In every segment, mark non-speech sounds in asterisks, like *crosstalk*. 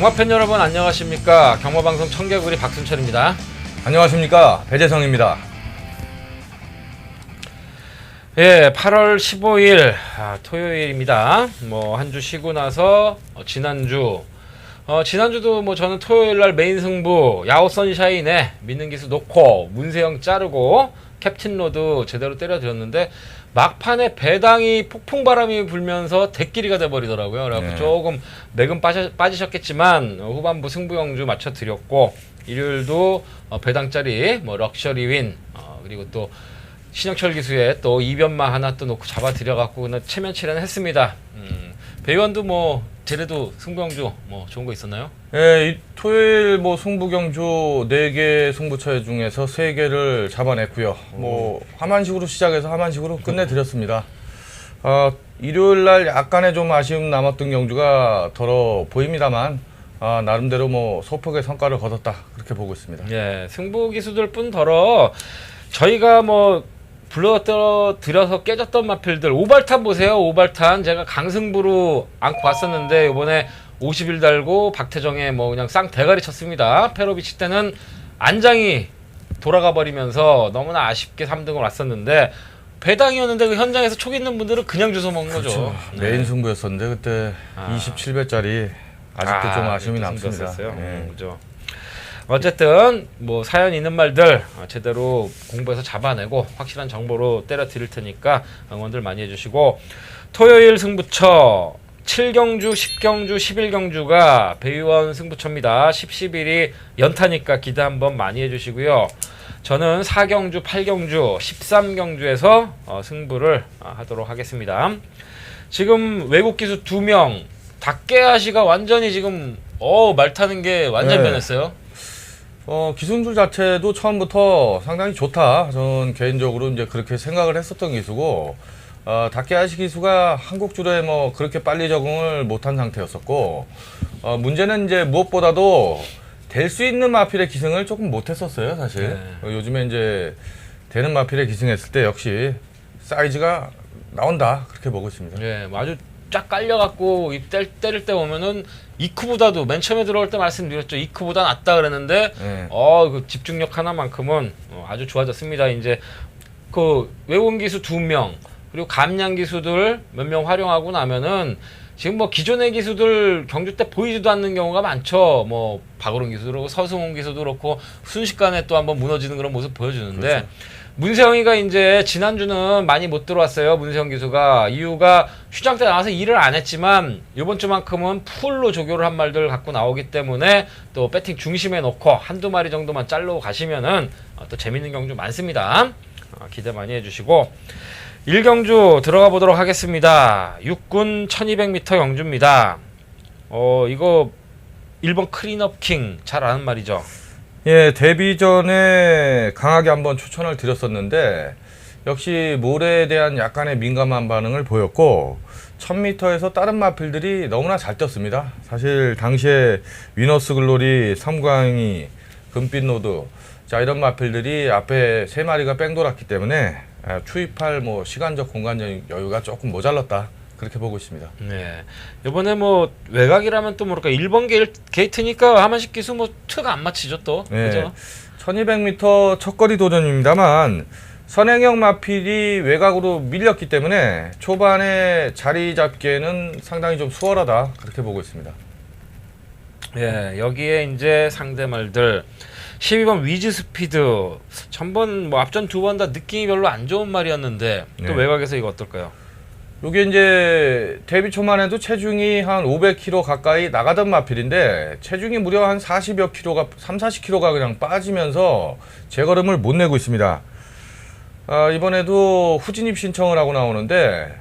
경마팬 여러분 안녕하십니까? 경마방송 청개구리 박순철입니다. 안녕하십니까? 배재성입니다. 예 8월 15일 아, 토요일입니다. 뭐 한 주 쉬고 나서 어, 지난주. 어, 지난주도 뭐 저는 토요일 날 메인 승부 야호 선샤인에 믿는 기수 놓고 문세영 자르고 캡틴 로드 제대로 때려드렸는데 막판에 배당이 폭풍 바람이 불면서 대끼리가 돼버리더라고요. 그래갖고 네. 조금 매금 빠져, 빠지 셨겠지만 어, 후반부 승부 영주 맞춰 드렸고 일요일도 어, 배당짜리 뭐 럭셔리 윈 어, 그리고 또 신영철 기수의 또 이변마 하나 또 놓고 잡아 드려갖고 그냥 체면 칠연했습니다. 음, 배우원도 뭐 제래도 승부 영주 뭐 좋은 거 있었나요? 예, 이 토요일 뭐 승부경주 4개 승부처 중에서 3개를 잡아냈고요. 뭐 하만식으로 시작해서 하만식으로 끝내드렸습니다. 어, 일요일 날 약간의 좀 아쉬움 남았던 경주가 덜어 보입니다만 아, 나름대로 뭐 소폭의 성과를 거뒀다 그렇게 보고 있습니다. 예, 승부 기수들 뿐더러 저희가 뭐 불러들어 들여서 깨졌던 마필들 오발탄 보세요. 오발탄 제가 강승부로 안고 왔었는데 이번에 50일 달고 박태정에 뭐 그냥 쌍 대가리 쳤습니다. 페로비치 때는 안장이 돌아가 버리면서 너무나 아쉽게 3등을 왔었는데 배당이었는데 그 현장에서 촉 있는 분들은 그냥 주워 먹는 거죠. 네. 메인 승부였었는데 그때 아. 27배짜리 아직도 좀 아쉬움이 남습니다. 예. 음, 그죠. 어쨌든 뭐 사연 있는 말들 어, 제대로 공부해서 잡아내고 확실한 정보로 때려 드릴 테니까 응원들 많이 해주시고 토요일 승부처 7경주, 10경주, 11경주가 배의원 승부처입니다. 10, 11이 연타니까 기대 한번 많이 해주시고요. 저는 4경주, 8경주, 13경주에서 어, 승부를 어, 하도록 하겠습니다. 지금 외국 기수 2명 닭개아시가 완전히 지금 어 말 타는 게 완전 네. 변했어요. 어, 기술들 자체도 처음부터 상당히 좋다. 저는 개인적으로 이제 그렇게 생각을 했었던 기수고, 어, 다케아시 기수가 한국 줄에 뭐 그렇게 빨리 적응을 못한 상태였었고, 어, 문제는 이제 무엇보다도 될 수 있는 마필의 기승을 조금 못했었어요, 사실. 네. 어, 요즘에 이제 되는 마필의 기승했을 때 역시 사이즈가 나온다. 그렇게 보고 있습니다. 예, 뭐 아주 쫙 깔려갖고 이 때, 때릴 때 보면은 이쿠보다도 맨 처음에 들어올 때 말씀드렸죠. 이쿠보다 낫다 그랬는데 네. 어, 그 집중력 하나만큼은 어, 아주 좋아졌습니다. 이제 그 외원 기수 두 명 그리고 감량 기수들 몇 명 활용하고 나면은 지금 뭐 기존의 기수들 경주 때 보이지도 않는 경우가 많죠. 뭐 박으론 기수도 그렇고 서승훈 기수도 그렇고 순식간에 또 한번 무너지는 그런 모습 보여주는데 그렇죠. 문세영이가 이제 지난주는 많이 못 들어왔어요. 문세영 기수가 이유가 휴장 때 나와서 일을 안 했지만 이번 주만큼은 풀로 조교를 한 말들 갖고 나오기 때문에 또 배팅 중심에 놓고 한두 마리 정도만 잘로 가시면은 어, 또 재밌는 경주 많습니다. 어, 기대 많이 해주시고 1경주 들어가 보도록 하겠습니다. 육군 1200m 경주입니다. 어 이거 일본 클린업 킹 잘 아는 말이죠. 예, 데뷔 전에 강하게 한번 추천을 드렸었는데 역시 모래에 대한 약간의 민감한 반응을 보였고 1000m에서 다른 마필들이 너무나 잘 뛰었습니다. 사실 당시에 위너스 글로리, 삼광이, 금빛 노드 자 이런 마필들이 앞에 세 마리가 뺑 돌았기 때문에 아, 추입할 뭐 시간적 공간적 여유가 조금 모자랐다 그렇게 보고 있습니다. 네. 이번에 뭐 외곽이라면 또 모를까 1번 게일, 게이트니까 하만식 기수 뭐 트가 안 맞히죠 또. 네. 그죠? 1200m 첫거리 도전입니다만 선행형 마필이 외곽으로 밀렸기 때문에 초반에 자리 잡기에는 상당히 좀 수월하다 그렇게 보고 있습니다. 예, 여기에 이제 상대 말들 12번 위즈 스피드 전번 뭐 앞전 두 번 다 느낌이 별로 안 좋은 말이었는데 또 네. 외곽에서 이거 어떨까요? 요게 이제 데뷔 초만 해도 체중이 한 500kg 가까이 나가던 마필인데 체중이 무려 한 40여 킬로가 3, 40kg가 그냥 빠지면서 재걸음을 못 내고 있습니다. 아, 이번에도 후진입 신청을 하고 나오는데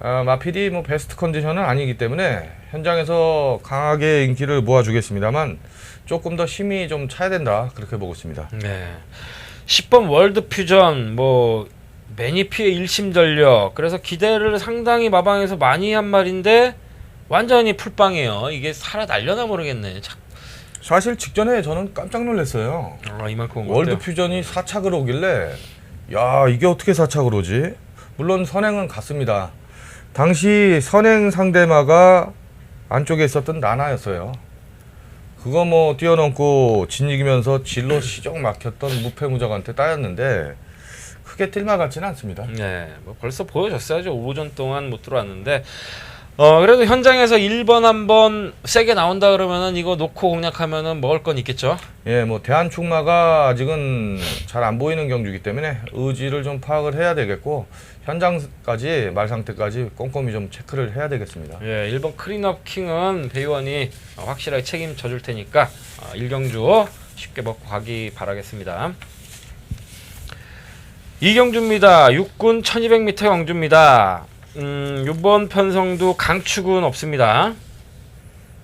아, 마필이 뭐 베스트 컨디션은 아니기 때문에 현장에서 강하게 인기를 모아주겠습니다만 조금 더 힘이 좀 차야 된다 그렇게 보고 있습니다. 네. 10번 월드 퓨전 뭐 매니피의 일심 전력 그래서 기대를 상당히 마방에서 많이 한 말인데 완전히 풀빵이에요. 이게 살아 날려나 모르겠네. 자, 사실 직전에 저는 깜짝 놀랐어요. 아, 이만큼 월드 같아요. 퓨전이 4착을 오길래 야 이게 어떻게 4착을 오지? 물론 선행은 갔습니다. 당시 선행 상대마가 안쪽에 있었던 나나였어요. 그거 뭐 뛰어넘고 진 이기면서 진로 시정 막혔던 무패무적한테 따였는데 크게 뛸만 같지는 않습니다. 네, 뭐 벌써 보여줬어야죠. 오전 동안 못 들어왔는데. 어 그래도 현장에서 1번 한번 세게 나온다 그러면은 이거 놓고 공략하면은 먹을 건 있겠죠. 예, 뭐 대한축마가 아직은 잘 안 보이는 경주이기 때문에 의지를 좀 파악을 해야 되겠고 현장까지 말 상태까지 꼼꼼히 좀 체크를 해야 되겠습니다. 예, 1번 크린업 킹은 배우원이 어, 확실하게 책임져 줄 테니까 어, 1경주 쉽게 먹고 가기 바라겠습니다. 이경주입니다. 육군 1200m 경주입니다. 음, 이번 편성도 강축은 없습니다.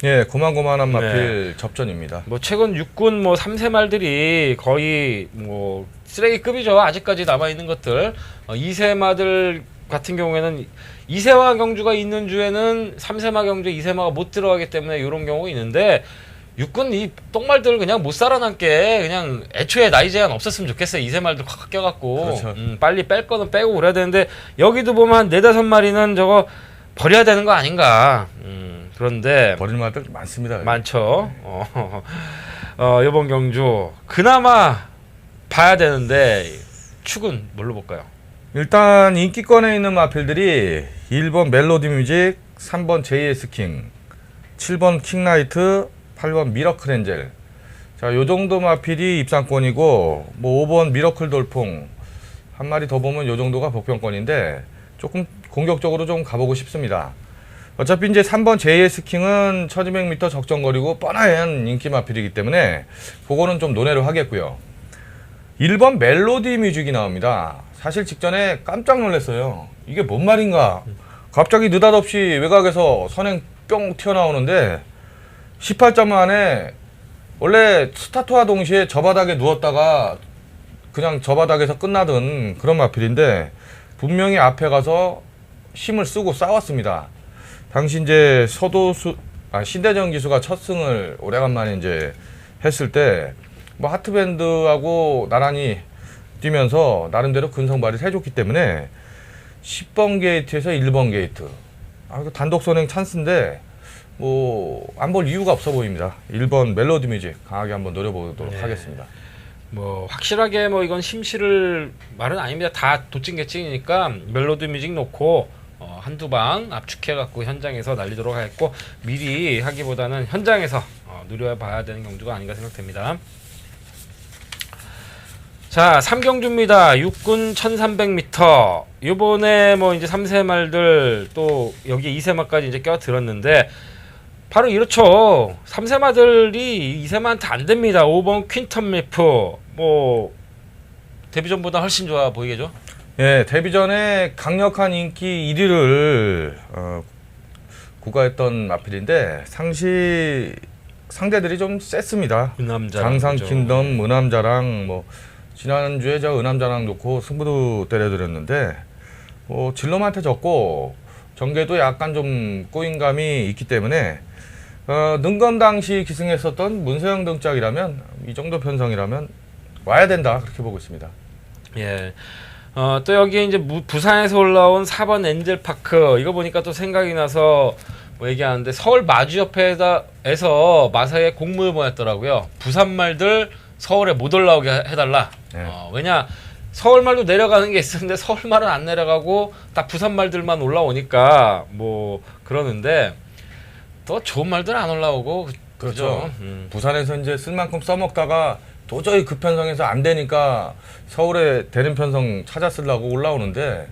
예, 고만고만한 네. 마필 접전입니다. 뭐 최근 육군 뭐 3세 말들이 거의 뭐 쓰레기급이죠. 아직까지 남아 있는 것들. 어, 2세 마들 같은 경우에는 2세마 경주가 있는 주에는 3세마 경주 2세마가 못 들어가기 때문에 이런 경우가 있는데 육군 이 똥말들 그냥 못 살아남게 그냥 애초에 나이 제한 없었으면 좋겠어요. 2세말들 확 껴갖고 그렇죠. 음, 빨리 뺄 거는 빼고 그래야 되는데 여기도 보면 한 네다섯 마리는 저거 버려야 되는 거 아닌가. 음, 그런데 버릴 말들 많습니다. 많죠. 어, *laughs* 어, 이번 경주 그나마 봐야 되는데 축은 뭘로 볼까요? 일단 인기권에 있는 마필들이 1번 멜로디 뮤직, 3번 JS 킹, 7번 킹라이트, 8번 미러클 엔젤. 자, 요 정도 마필이 입상권이고 뭐 5번 미러클 돌풍 한 마리 더 보면 요 정도가 복병권인데 조금 공격적으로 좀 가보고 싶습니다. 어차피 이제 3번 JS 킹은 1200m 적정거리고 뻔한 인기 마필이기 때문에 그거는 좀 논외로 하겠고요. 1번 멜로디 뮤직이 나옵니다. 사실 직전에 깜짝 놀랐어요. 이게 뭔 말인가? 갑자기 느닷없이 외곽에서 선행 뿅 튀어나오는데 18점 만에 원래 스타트와 동시에 저 바닥에 누웠다가 그냥 저 바닥에서 끝나던 그런 마필인데 분명히 앞에 가서 힘을 쓰고 싸웠습니다. 당시 이제 서도수 아 신대정 기수가 첫 승을 오래간만에 이제 했을 때 뭐 하트밴드하고 나란히 뛰면서 나름대로 근성 발휘를 해줬기 때문에 10번 게이트에서 1번 게이트 아, 이거 단독 선행 찬스인데 뭐 안 볼 이유가 없어 보입니다. 1번 멜로디 뮤직 강하게 한번 노려보도록 네. 하겠습니다. 뭐 확실하게 뭐 이건 심실을 말은 아닙니다. 다 도찐개찐이니까 멜로디 뮤직 놓고 어, 한두 방 압축해 갖고 현장에서 날리도록 하겠고 미리 하기보다는 현장에서 어, 누려봐야 되는 경주가 아닌가 생각됩니다. 자, 3경주입니다. 육군 1300m. 요번에 뭐 이제 3세 말들 또 여기 2세마까지 이제 껴들었는데 바로 이렇죠. 3세마들이 2세마한테 안 됩니다. 5번 퀸턴 밀프. 뭐 데뷔전보다 훨씬 좋아 보이겠죠? 예, 데뷔 전에 강력한 인기 1위를 어, 구가했던 마필인데 상시 상대들이 좀 셌습니다. 은남자. 장상 킹덤, 은암자랑 뭐 지난주에 저 은암자랑 놓고 승부도 때려드렸는데 뭐 진롬한테 졌고 전개도 약간 좀 꼬인 감이 있기 때문에 어, 능검 당시 기승했었던 문세영 등짝이라면 이 정도 편성이라면 와야 된다 그렇게 보고 있습니다. 예. 어, 또 여기 이제 무- 부산에서 올라온 4번 엔젤 파크 이거 보니까 또 생각이 나서 뭐 얘기하는데 서울 마주협회에서 마사에 공문을 보냈더라고요. 부산 말들 서울에 못 올라오게 해- 해달라. 네. 어, 왜냐 서울 말도 내려가는 게 있었는데 *laughs* 서울 말은 안 내려가고 딱 부산 말들만 올라오니까 뭐 그러는데 또 좋은 말들 안 올라오고 그렇죠. 그죠? 음. 부산에서 이제 쓸 만큼 써먹다가 도저히 그 편성에서 안 되니까 서울에 되는 편성 찾아 쓰려고 올라오는데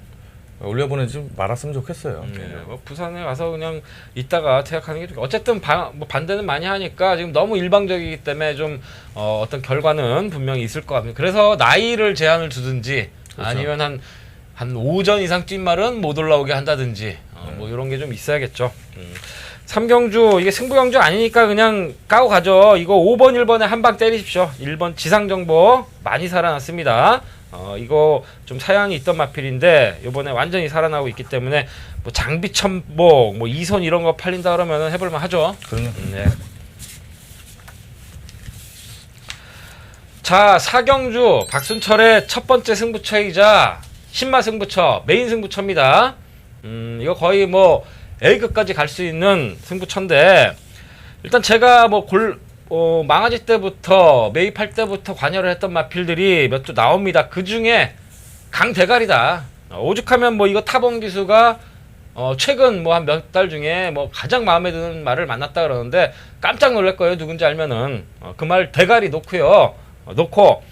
올려보내지 말았으면 좋겠어요. 네, 뭐 부산에 가서 그냥 있다가 퇴학하는 게 좋- 어쨌든 반, 뭐 반대는 많이 하니까 지금 너무 일방적이기 때문에 좀 어, 어떤 결과는 분명히 있을 것 같습니다. 그래서 나이를 제한을 두든지 그렇죠. 아니면 한 한 오전 이상 뛴 말은 못 올라오게 한다든지 어, 뭐 이런 게 좀 있어야겠죠. 음. 삼경주 이게 승부 경주 아니니까 그냥 까고 가죠. 이거 5번 1번에 한 방 때리십시오. 1번 지상 정보 많이 살아났습니다. 어 이거 좀 사연이 있던 마필인데 이번에 완전히 살아나고 있기 때문에 뭐 장비 첨복, 뭐 이선 이런 거 팔린다 그러면은 해볼 만 하죠. 그럼요. 네. 자 사경주 박순철의 첫 번째 승부처이자 신마 승부처 메인 승부처입니다. 음 이거 거의 뭐 A급까지 갈 수 있는 승부처인데 일단 제가 뭐 골 어, 망아지 때부터 매입할 때부터 관여를 했던 마필들이 몇주 나옵니다. 그 중에 강대가리다. 어, 오죽하면 뭐 이거 타본 기수가 어, 최근 뭐 한 몇 달 중에 뭐 가장 마음에 드는 말을 만났다 그러는데 깜짝 놀랄 거예요. 누군지 알면은 어, 그말 대가리 놓고요. 어, 놓고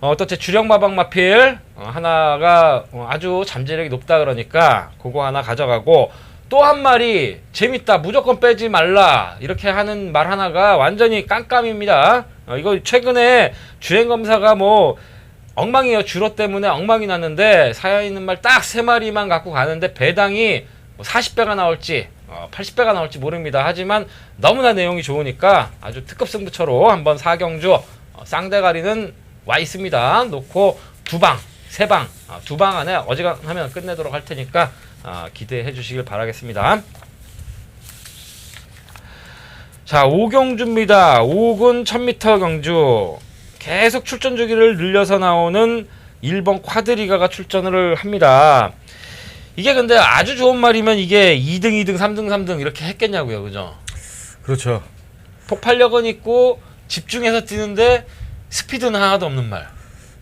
어, 또제 주력 마방 마필 어, 하나가 어, 아주 잠재력이 높다 그러니까 그거 하나 가져가고 또한 마리 재밌다 무조건 빼지 말라 이렇게 하는 말 하나가 완전히 깜깜입니다. 어, 이거 최근에 주행 검사가 뭐 엉망이에요. 주로 때문에 엉망이 났는데 사연 있는 말 딱 세 마리만 갖고 가는데 배당이 뭐 40배가 나올지 어, 80배가 나올지 모릅니다. 하지만 너무나 내용이 좋으니까 아주 특급 승부처로 한번 사경주 어, 쌍대가리는 와 있습니다. 놓고 두 방, 세 방, 어, 두방 안에 어지간하면 끝내도록 할 테니까 어, 기대해 주시길 바라겠습니다. 자, 오경주입니다. 5군 1000m 경주. 계속 출전 주기를 늘려서 나오는 1번 쿼드리가가 출전을 합니다. 이게 근데 아주 좋은 말이면 이게 2등, 2등, 3등, 3등 이렇게 했겠냐고요. 그죠? 그렇죠. 폭발력은 있고 집중해서 뛰는데 스피드는 하나도 없는 말.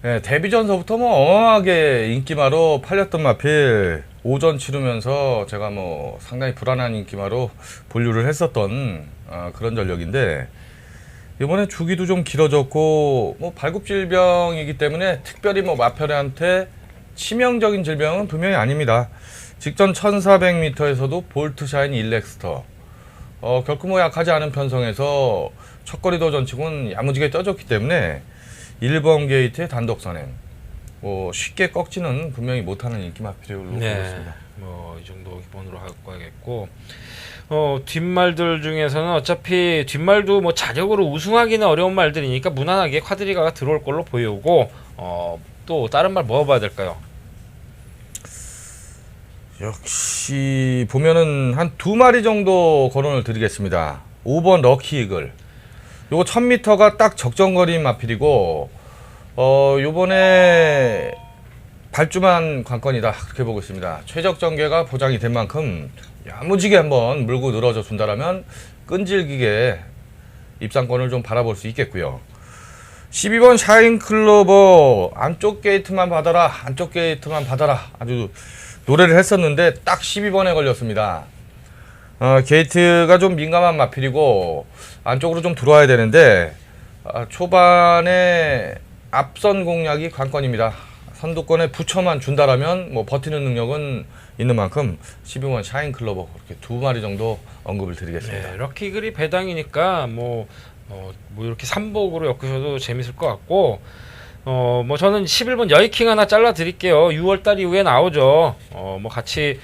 네, 데뷔 전서부터 뭐 어마어마하게 인기마로 팔렸던 마필 오전 치르면서 제가 뭐 상당히 불안한 인기마로 본류를 했었던 아, 그런 전력인데 이번에 주기도 좀 길어졌고 뭐 발굽 질병이기 때문에 특별히 뭐 마필한테 치명적인 질병은 분명히 아닙니다. 직전 1400m에서도 볼트샤인 일렉스터 어, 결코 뭐 약하지 않은 편성에서 첫거리 도전치고는 야무지게 떠졌기 때문에 1번 게이트의 단독 선행 뭐 쉽게 꺾지는 분명히 못하는 인기 마필로 보고 있습니다. 뭐이 정도 기본으로 갖고 가겠고 어 뒷말들 중에서는 어차피 뒷말도 뭐 자력으로 우승하기는 어려운 말들이니까 무난하게 쿼드리가가 들어올 걸로 보이고 어 또 다른 말뭐 봐야 될까요? 역시 보면은 한 두 마리 정도 거론을 드리겠습니다. 5번 럭키 이글. 요거 1000m가 딱 적정거리인 마필이고 어 요번에 발주만 관건이다 그렇게 보고 있습니다. 최적 전개가 보장이 된 만큼 야무지게 한번 물고 늘어져 준다라면 끈질기게 입상권을 좀 바라볼 수 있겠고요. 12번 샤인 클로버 안쪽 게이트만 받아라 안쪽 게이트만 받아라 아주 노래를 했었는데 딱 12번에 걸렸습니다. 어, 게이트가 좀 민감한 마필이고 안쪽으로 좀 들어와야 되는데 아, 초반에 앞선 공략이 관건입니다. 선두권에 붙여만 준다라면 뭐 버티는 능력은 있는 만큼 12번 샤인 클로버 그렇게 두 마리 정도 언급을 드리겠습니다. 네, 럭키 그리 배당이니까 뭐, 어, 뭐 이렇게 삼복으로 엮으셔도 재밌을 것 같고 어, 뭐 저는 11번 여이킹 하나 잘라 드릴게요. 6월 달 이후에 나오죠. 어, 뭐 같이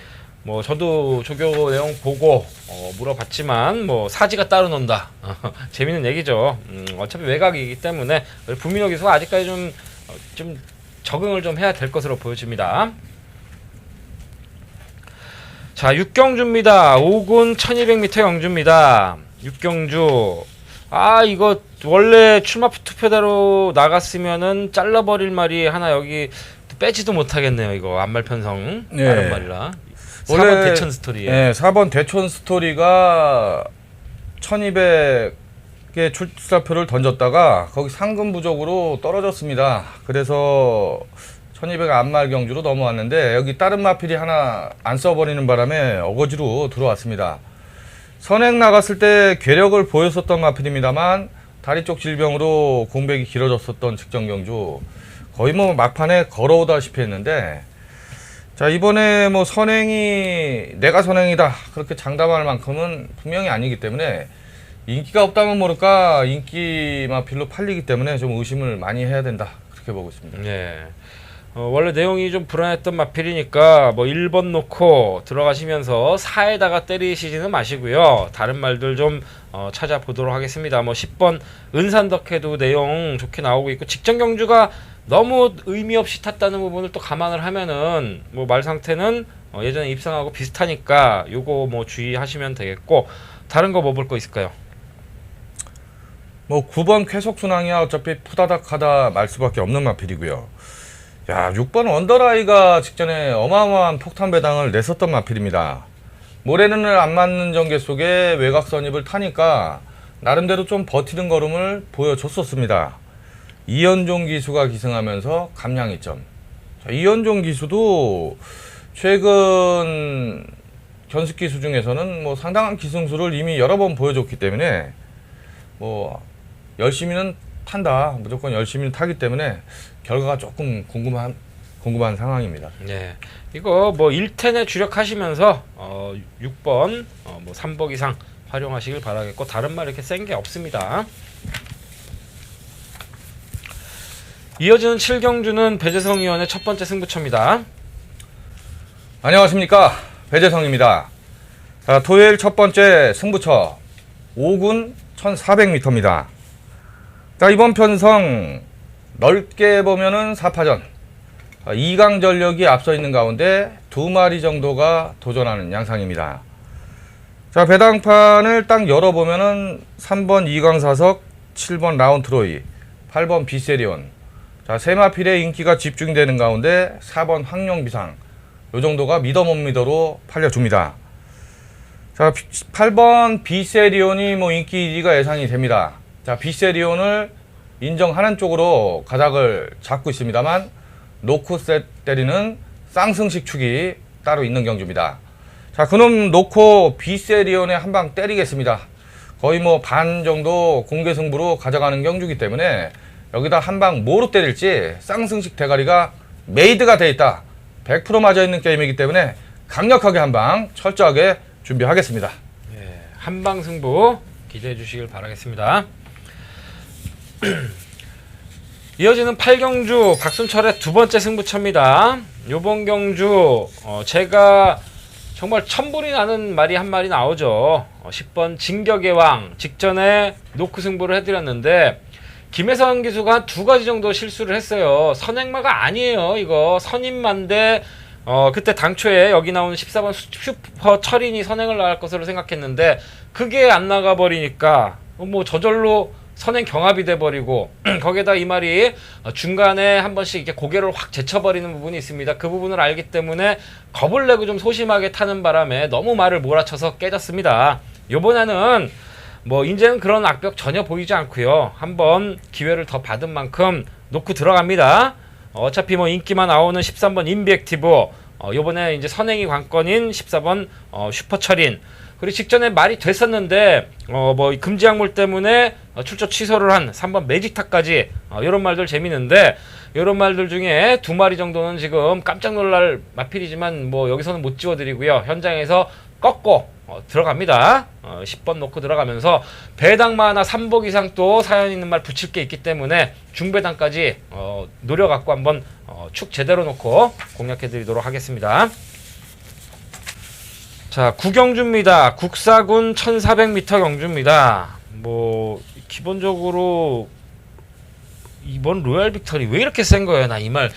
뭐 저도 조교 내용 보고 어, 물어봤지만 뭐 사지가 따로 논다. *laughs* 재밌는 얘기죠. 음, 어차피 외곽이기 때문에 부민호 기수가 아직까지 좀, 어, 좀 적응을 좀 해야 될 것으로 보여집니다. 자, 육경주입니다. 5군 1200m 경주입니다. 육경주. 아, 이거 원래 출마 투표대로 나갔으면은 잘라버릴 말이 하나 여기 빼지도 못하겠네요. 이거 안말 편성 네. 다른 말이라. 원래- 4번 대천 스토리에. 네, 4번 대촌 스토리가 1200개 출사표를 던졌다가 거기 상금 부족으로 떨어졌습니다. 그래서 1200 안말 경주로 넘어왔는데 여기 다른 마필이 하나 안 써버리는 바람에 어거지로 들어왔습니다. 선행 나갔을 때 괴력을 보였었던 마필입니다만 다리 쪽 질병으로 공백이 길어졌었던 직전 경주 거의 뭐 막판에 걸어오다시피 했는데 자 이번에 뭐 선행이 내가 선행이다 그렇게 장담할 만큼은 분명히 아니기 때문에 인기가 없다면 모를까 인기 마필로 팔리기 때문에 좀 의심을 많이 해야 된다 그렇게 보고 있습니다. 네. 어, 원래 내용이 좀 불안했던 마필이니까 뭐 1번 놓고 들어가시면서 4에다가 때리시지는 마시고요. 다른 말들 좀 어, 찾아보도록 하겠습니다. 뭐 10번 은산덕해도 내용 좋게 나오고 있고 직전 경주가 너무 의미 없이 탔다는 부분을 또 감안을 하면은 뭐 말 상태는 어, 예전에 입상하고 비슷하니까 요거 뭐 주의하시면 되겠고 다른 거 뭐 볼 거 있을까요? 뭐 9번 쾌속 순항이야 어차피 푸다닥하다 말 수밖에 없는 마필이고요. 야 6번 원더라이가 직전에 어마어마한 폭탄 배당을 냈었던 마필입니다. 모래는 안 맞는 전개 속에 외곽 선입을 타니까 나름대로 좀 버티는 걸음을 보여줬었습니다. 이현종 기수가 기승하면서 감량 2점. 자, 이현종 기수도 최근 견습 기수 중에서는 뭐 상당한 기승수를 이미 여러 번 보여줬기 때문에 뭐 열심히는 탄다. 무조건 열심히 타기 때문에 결과가 조금 궁금한 궁금한 상황입니다. 네. 이거 뭐 1텐에 주력하시면서 어 6번 어, 뭐 3복 이상 활용하시길 바라겠고 다른 말 이렇게 센 게 없습니다. 이어지는 7경주는 배재성 의원의 첫 번째 승부처입니다. 안녕하십니까 배재성입니다. 자, 토요일 첫 번째 승부처 5군 1400m입니다. 자 이번 편성 넓게 보면은 4파전 2강 전력이 앞서 있는 가운데 두 마리 정도가 도전하는 양상입니다. 자 배당판을 딱 열어보면은 3번 이광사석, 7번 라운트로이, 8번 비세리온 자 세마필의 인기가 집중되는 가운데 4번 황룡비상 요 정도가 믿어 못 믿어로 팔려줍니다. 자, 8번 비세리온이 뭐 인기 1위가 예상이 됩니다. 자, 비세리온을 인정하는 쪽으로 가닥을 잡고 있습니다만 세 때리는 쌍승식 축이 따로 있는 경주입니다. 자, 그놈 놓고 비세리온에 한 방 때리겠습니다. 거의 뭐 반 정도 공개 승부로 가져가는 경주기 때문에 여기다 한 방 뭐로 때릴지 쌍승식 대가리가 메이드가 돼 있다. 100% 맞아 있는 게임이기 때문에 강력하게 한 방 철저하게 준비하겠습니다. 예, 한방 승부 기대해 주시길 바라겠습니다. *clears throat* 이어지는 8경주 박순철의 두 번째 승부처입니다. 요번 경주 어, 제가 정말 천불이 나는 말이 한 마리 나오죠. 어, 10번 진격의 왕 직전에 노크 승부를 해드렸는데 김혜선 기수가 한두 가지 정도 실수를 했어요. 선행마가 아니에요. 이거 선임만데 어 그때 당초에 여기 나오는 14번 수- 슈퍼 철인이 선행을 나갈 것으로 생각했는데 그게 안 나가 버리니까 뭐 저절로 선행 경합이 돼 버리고 *clears throat* 거기에다 이 말이 어, 중간에 한 번씩 이렇게 고개를 확 제쳐버리는 부분이 있습니다. 그 부분을 알기 때문에 겁을 내고 좀 소심하게 타는 바람에 너무 말을 몰아쳐서 깨졌습니다. 요번에는 뭐 이제는 그런 악벽 전혀 보이지 않고요. 한번 기회를 더 받은 만큼 놓고 들어갑니다. 어, 어차피 뭐 인기만 나오는 13번 인비액티브 어, 요번에 이제 선행이 관건인 14번 어, 슈퍼철인 그리고 직전에 말이 됐었는데 어, 뭐 금지 약물 때문에 어, 출조 취소를 한 3번 매직타까지 어, 이런 말들 재밌는데 이런 말들 중에 두 마리 정도는 지금 깜짝 놀랄 마필이지만 뭐 여기서는 못 지워드리고요 현장에서 꺾고 어, 들어갑니다. 어, 10번 놓고 들어가면서 배당마 하나 3복 이상 또 사연 있는 말 붙일 게 있기 때문에 중배당까지 어, 노려갖고 한번 어, 축 제대로 놓고 공략해드리도록 하겠습니다. 자, 구경주입니다. 국사군 1400m 경주입니다. 뭐 기본적으로 이번 로얄 빅터리 왜 이렇게 센 거예요? 나 이 말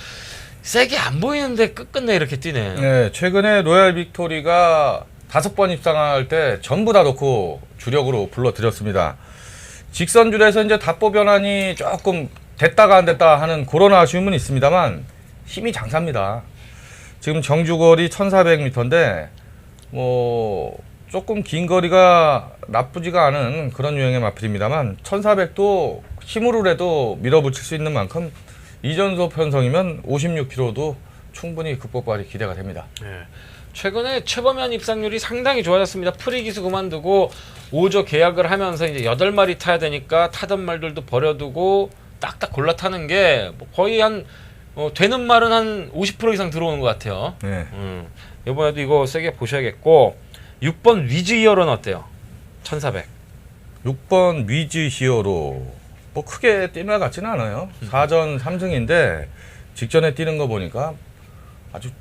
세게 안 보이는데 끝끝내 이렇게 뛰네. 네, 최근에 로얄 빅토리가 다섯 번 입상할 때 전부 다 넣고 주력으로 불러드렸습니다. 직선 줄에서 이제 답보 변환이 조금 됐다가 안 됐다 하는 그런 아쉬움은 있습니다만 힘이 장사입니다. 지금 정주거리 1400m인데 뭐 조금 긴 거리가 나쁘지가 않은 그런 유형의 마필입니다만 1400도 힘으로라도 밀어붙일 수 있는 만큼 이전소 편성이면 56km도 충분히 극복발이 기대가 됩니다. 예. 최근에 최범현 입상률이 상당히 좋아졌습니다. 프리 기수 그만두고 5조 계약을 하면서 이제 8마리 타야 되니까 타던 말들도 버려두고 딱딱 골라 타는 게뭐 거의 한 어, 되는 말은 한 50% 이상 들어오는 것 같아요. 네. 음. 이번에도 이거 세게 보셔야겠고 6번 위즈 이어로는 어때요? 1400. 6번 위즈 히어로 뭐 크게 뛸말 같지는 않아요. 4전 3승인데 직전에 뛰는 거 보니까 아주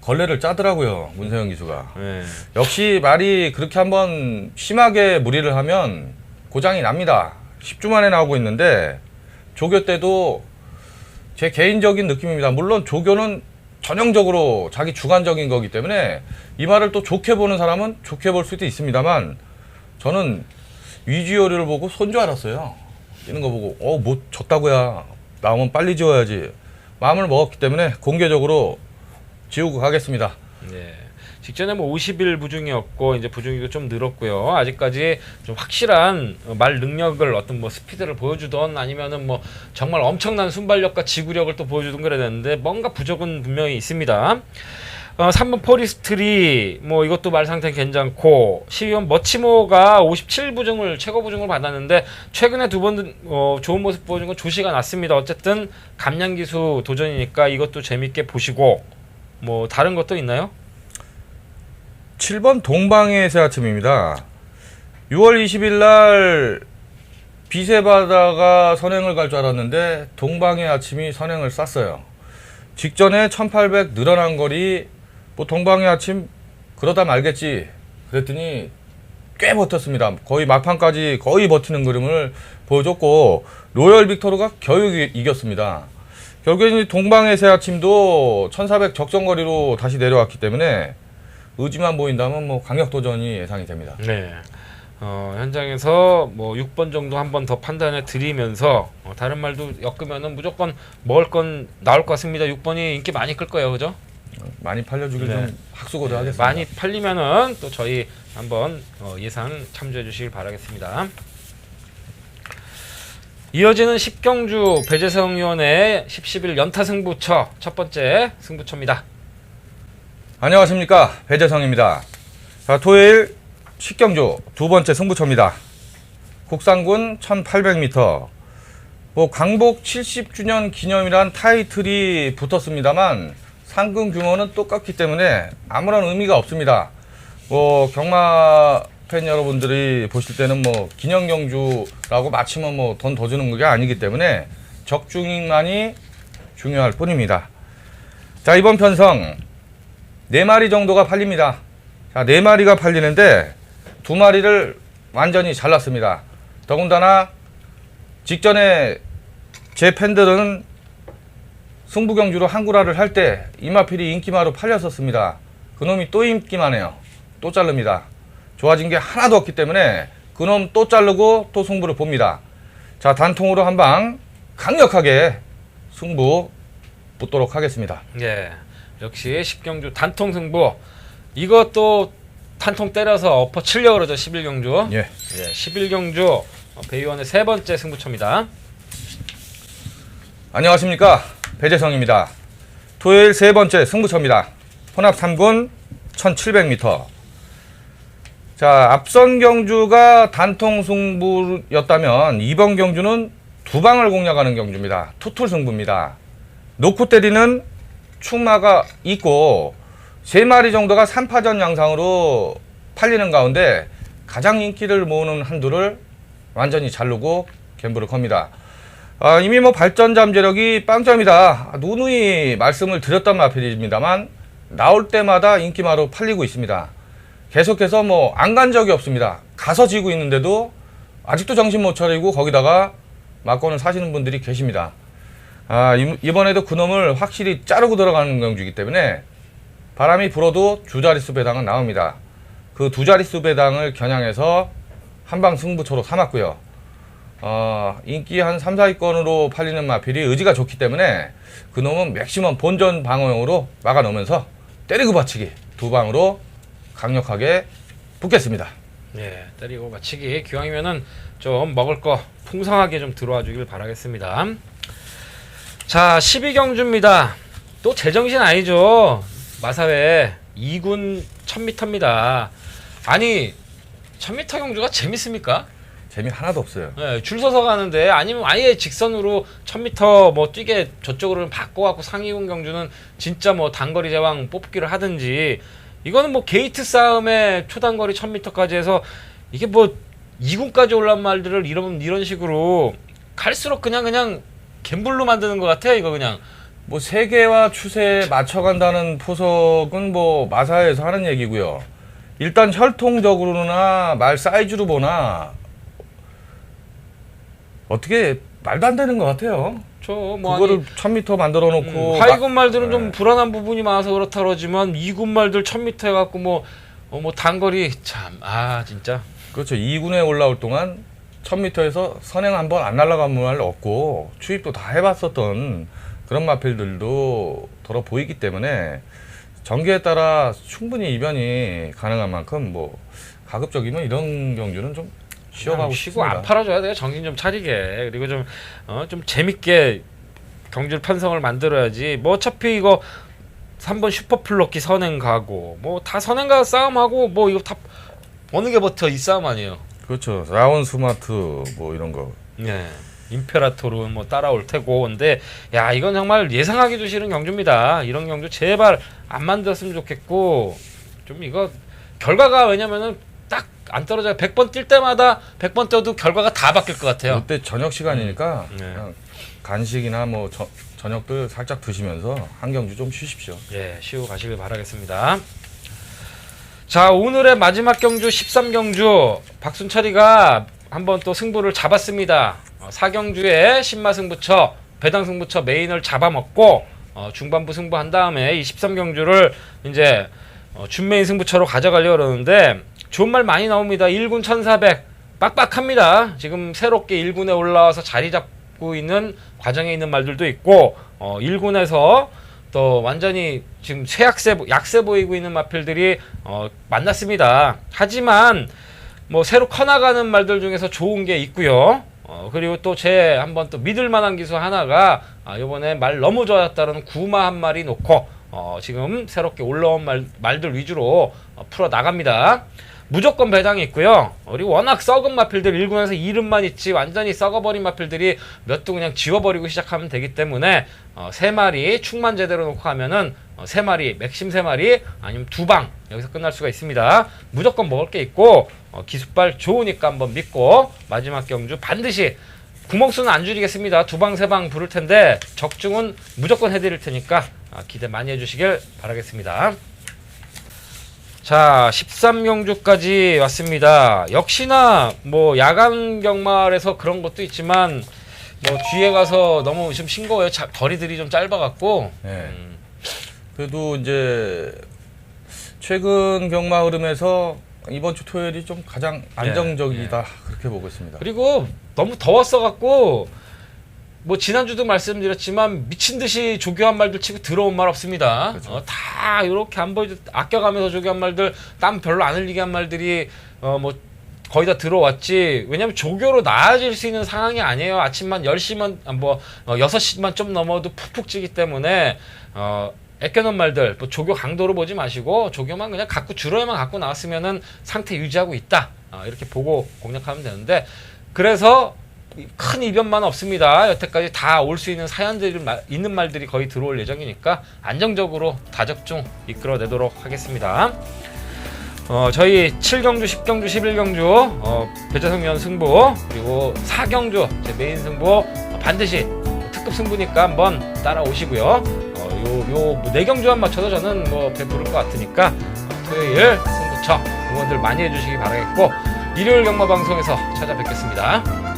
걸레를 짜더라고요. 문세영 기수가. 예. 역시 말이 그렇게 한번 심하게 무리를 하면 고장이 납니다. 10주 만에 나오고 있는데 조교 때도 제 개인적인 느낌입니다. 물론 조교는 전형적으로 자기 주관적인 거기 때문에 이 말을 또 좋게 보는 사람은 좋게 볼 수도 있습니다만 저는 위지오를 보고 손 줄 알았어요. 뛰는 거 보고 어뭐 졌다고야 나오면 빨리 지워야지 마음을 먹었기 때문에 공개적으로 지우고 가겠습니다. 네. 직전에 뭐 50일 부중이었고 이제 부중이도 좀 늘었고요. 아직까지 좀 확실한 어, 말 능력을 어떤 뭐 스피드를 보여주던 아니면은 뭐 정말 엄청난 순발력과 지구력을 또 보여주던 그래야 되는데 뭔가 부족은 분명히 있습니다. 어, 3번 포리스트리 뭐 이것도 말 상태 괜찮고 12번 머치모가 57 부중을 최고 부중을 받았는데 최근에 두 번 어, 좋은 모습 보여준 건 조시가 났습니다. 어쨌든 감량 기수 도전이니까 이것도 재밌게 보시고 뭐 다른 것도 있나요? 7번 동방의 새 아침입니다. 6월 20일 날 비세 바다가 선행을 갈 줄 알았는데 동방의 아침이 선행을 쐈어요. 직전에 1800 늘어난 거리 뭐 동방의 아침 그러다 말겠지 그랬더니 꽤 버텼습니다. 거의 막판까지 거의 버티는 그림을 보여줬고 로열 빅토르가 겨우 이- 이겼습니다. 결국에는 동방의 새 아침도 1400 적정거리로 다시 내려왔기 때문에 의지만 보인다면 뭐 강력 도전이 예상이 됩니다. 네. 어, 현장에서 뭐 6번 정도 한 번 더 판단해 드리면서 어, 다른 말도 엮으면은 무조건 먹을 건 나올 것 같습니다. 6번이 인기 많이 끌 거예요. 그죠? 많이 팔려주길 네. 좀 학수고도 네, 하겠습니다. 많이 팔리면은 또 저희 한번 어, 예상 참조해 주시길 바라겠습니다. 이어지는 10경주 배재성 위원의 10, 11 연타 승부처 첫 번째 승부처입니다. 안녕하십니까 배재성입니다. 자 토요일 식경주 두 번째 승부처입니다. 국산군 1800m 뭐 광복 70주년 기념이란 타이틀이 붙었습니다만 상금 규모는 똑같기 때문에 아무런 의미가 없습니다. 뭐 경마 팬 여러분들이 보실 때는 뭐 기념 경주라고 마치면 뭐 돈 더 주는 게 아니기 때문에 적중인만이 중요할 뿐입니다. 자 이번 편성 네 마리 정도가 팔립니다. 자, 네 마리가 팔리는데 두 마리를 완전히 잘랐습니다. 더군다나 직전에 제 팬들은 승부경주로 한구라를 할 때 이마필이 인기마로 팔렸었습니다. 그놈이 또 인기만 해요. 또 자릅니다. 좋아진 게 하나도 없기 때문에 그놈 또 자르고 또 승부를 봅니다. 자, 단통으로 한 방 강력하게 승부 붙도록 하겠습니다. 예. 역시 10경주 단통 승부. 이것도 단통 때려서 엎어 치려고 그러죠. 11경주. 예. 예, 11경주 배의원의 세 번째 승부처입니다. 안녕하십니까 배재성입니다. 토요일 세 번째 승부처입니다. 혼합 3군 1700m. 자 앞선 경주가 단통 승부였다면 이번 경주는 두 방을 공략하는 경주입니다. 투툴 승부입니다. 놓고 때리는 충마가 있고 세 마리 정도가 3파전 양상으로 팔리는 가운데 가장 인기를 모으는 한두를 완전히 자르고 갬블을 겁니다. 아, 이미 뭐 발전 잠재력이 빵점이다. 누누이 말씀을 드렸단 마필입니다만 나올 때마다 인기마로 팔리고 있습니다. 계속해서 뭐 안 간 적이 없습니다. 가서 지고 있는데도 아직도 정신 못 차리고 거기다가 막건을 사시는 분들이 계십니다. 아, 이- 이번에도 그놈을 확실히 자르고 들어가는 경주이기 때문에 바람이 불어도 두 자릿수 배당은 나옵니다. 그 두 자릿수 배당을 겨냥해서 한방 승부처로 삼았고요. 어, 인기 한 3, 4위권으로 팔리는 마필이 의지가 좋기 때문에 그놈은 맥시멈 본전 방어용으로 막아놓으면서 때리고 받치기 두 방으로 강력하게 붙겠습니다. 예, 때리고 맞히기 기왕이면은 좀 먹을 거 풍성하게 좀 들어와 주길 바라겠습니다. 자, 12경주입니다. 또 제정신 아니죠. 마사회 2군 1000m입니다. 아니, 1000m 경주가 재밌습니까? 재미 하나도 없어요. 예, 줄 서서 가는데 아니면 아예 직선으로 1000m 뭐 뛰게 저쪽으로 바꿔 갖고 상위군 경주는 진짜 뭐 단거리 제왕 뽑기를 하든지 이거는 뭐 게이트 싸움에 초단거리 1000m까지 해서 이게 뭐 2군까지 올라온 말들을 이런 이런 식으로 갈수록 그냥 그냥 갬블로 만드는 것 같아요 이거 그냥 뭐 세계와 추세에 맞춰간다는 포석은 뭐 마사에서 하는 얘기고요. 일단 혈통적으로나 말 사이즈로 보나 어떻게 말도 안 되는 것 같아요. 저뭐 그거를 1000m 만들어 놓고 음, 하이군 말들은 좀 네. 불안한 부분이 많아서 그렇다 그러지만 2군 말들 1000m 해갖고 뭐, 어, 뭐 단거리 참 아 진짜 그렇죠. 2군에 올라올 동안 1000m에서 선행 한번 안 날아간 말 없고 추입도 다 해봤었던 그런 마필들도 더러 보이기 때문에 전개에 따라 충분히 이변이 가능한 만큼 뭐 가급적이면 이런 경주는 좀 쉬어가고 쉬고 싶습니다. 안 팔아줘야 돼요. 정신 좀 차리게 그리고 좀 어, 좀 재밌게 경주를 편성을 만들어야지. 뭐 어차피 이거 3번 슈퍼플럭키 선행 가고 뭐 다 선행 가 싸움하고 뭐 이거 다 어느 게 버텨 이 싸움 아니에요. 그렇죠. 라운 스마트 뭐 이런 거. 네. 임페라토르는 뭐 따라올 테고 근데 야 이건 정말 예상하기도 싫은 경주입니다. 이런 경주 제발 안 만들었으면 좋겠고 좀 이거 결과가 왜냐면은 딱 안 떨어져요. 100번 뛸 때마다 100번 떠도 결과가 다 바뀔 것 같아요. 이때 저녁 시간이니까 음. 네. 그냥 간식이나 뭐 저, 저녁들 살짝 드시면서 한 경주 좀 쉬십시오. 예, 쉬고 가시길 바라겠습니다. 자, 오늘의 마지막 경주 13경주 박순철이가 한번 또 승부를 잡았습니다. 어, 4경주에 신마 승부처, 배당 승부처 메인을 잡아먹고 어, 중반부 승부한 다음에 이 13경주를 이제 어, 준메인 승부처로 가져가려고 그러는데 좋은 말 많이 나옵니다. 1군 1400 빡빡합니다. 지금 새롭게 1군에 올라와서 자리 잡고 있는 과정에 있는 말들도 있고 어, 1군에서 또 완전히 지금 최약세 보- 약세 보이고 있는 마필들이 어, 만났습니다. 하지만 뭐 새로 커나가는 말들 중에서 좋은 게 있고요. 어, 그리고 또 제 한번 또 믿을 만한 기수 하나가 아, 이번에 말 너무 좋았다는 구마 한 마리 놓고 어, 지금 새롭게 올라온 말, 말들 위주로 어, 풀어 나갑니다. 무조건 배당이 있고요. 그리고 워낙 썩은 마필들 1군에서 이름만 있지 완전히 썩어버린 마필들이 몇 두 그냥 지워버리고 시작하면 되기 때문에 어, 세 마리 축만 제대로 놓고 하면은 어, 세 마리 맥심 세 마리 아니면 두 방 여기서 끝날 수가 있습니다. 무조건 먹을 게 있고 어, 기습발 좋으니까 한번 믿고 마지막 경주 반드시 구멍수는 안 줄이겠습니다. 두 방 세 방 부를 텐데 적중은 무조건 해드릴 테니까 아, 기대 많이 해주시길 바라겠습니다. 자, 13경주까지 왔습니다. 역시나 뭐 야간 경말에서 그런 것도 있지만 뭐 뒤에 가서 너무 좀 싱거워요. 자, 거리들이 좀 짧아갖고. 네. 음, 그래도 이제 최근 경마 흐름에서 이번 주 토요일이 좀 가장 안정적이다 그렇게 보고 있습니다. 그리고 너무 더웠어갖고 뭐 지난주도 말씀드렸지만 미친 듯이 조교한 말들 치고 들어온 말 없습니다. 그렇죠. 어, 다 이렇게 안 보여 아껴가면서 조교한 말들 땀 별로 안 흘리게 한 말들이 어 뭐 거의 다 들어왔지. 왜냐면 조교로 나아질 수 있는 상황이 아니에요. 아침만 10시만 아, 뭐 어, 6시만 좀 넘어도 푹푹 찌기 때문에 어 애껴놓은 말들 뭐 조교 강도로 보지 마시고 조교만 그냥 갖고 줄어야만 갖고 나왔으면은 상태 유지하고 있다. 어, 이렇게 보고 공략하면 되는데 그래서 큰 이변만 없습니다. 여태까지 다 올 수 있는 사연들이 마- 있는 말들이 거의 들어올 예정이니까 안정적으로 다적중 이끌어내도록 하겠습니다. 어, 저희 7경주, 10경주, 11경주 어, 배재성면 승부 그리고 4경주 제 메인 승부 어, 반드시 특급 승부니까 한번 따라오시고요. 어, 요, 요 4경주만 맞춰도 저는 뭐 배부를 것 같으니까 어, 토요일 승부처 응원들 많이 해주시기 바라겠고 일요일 경마 방송에서 찾아뵙겠습니다.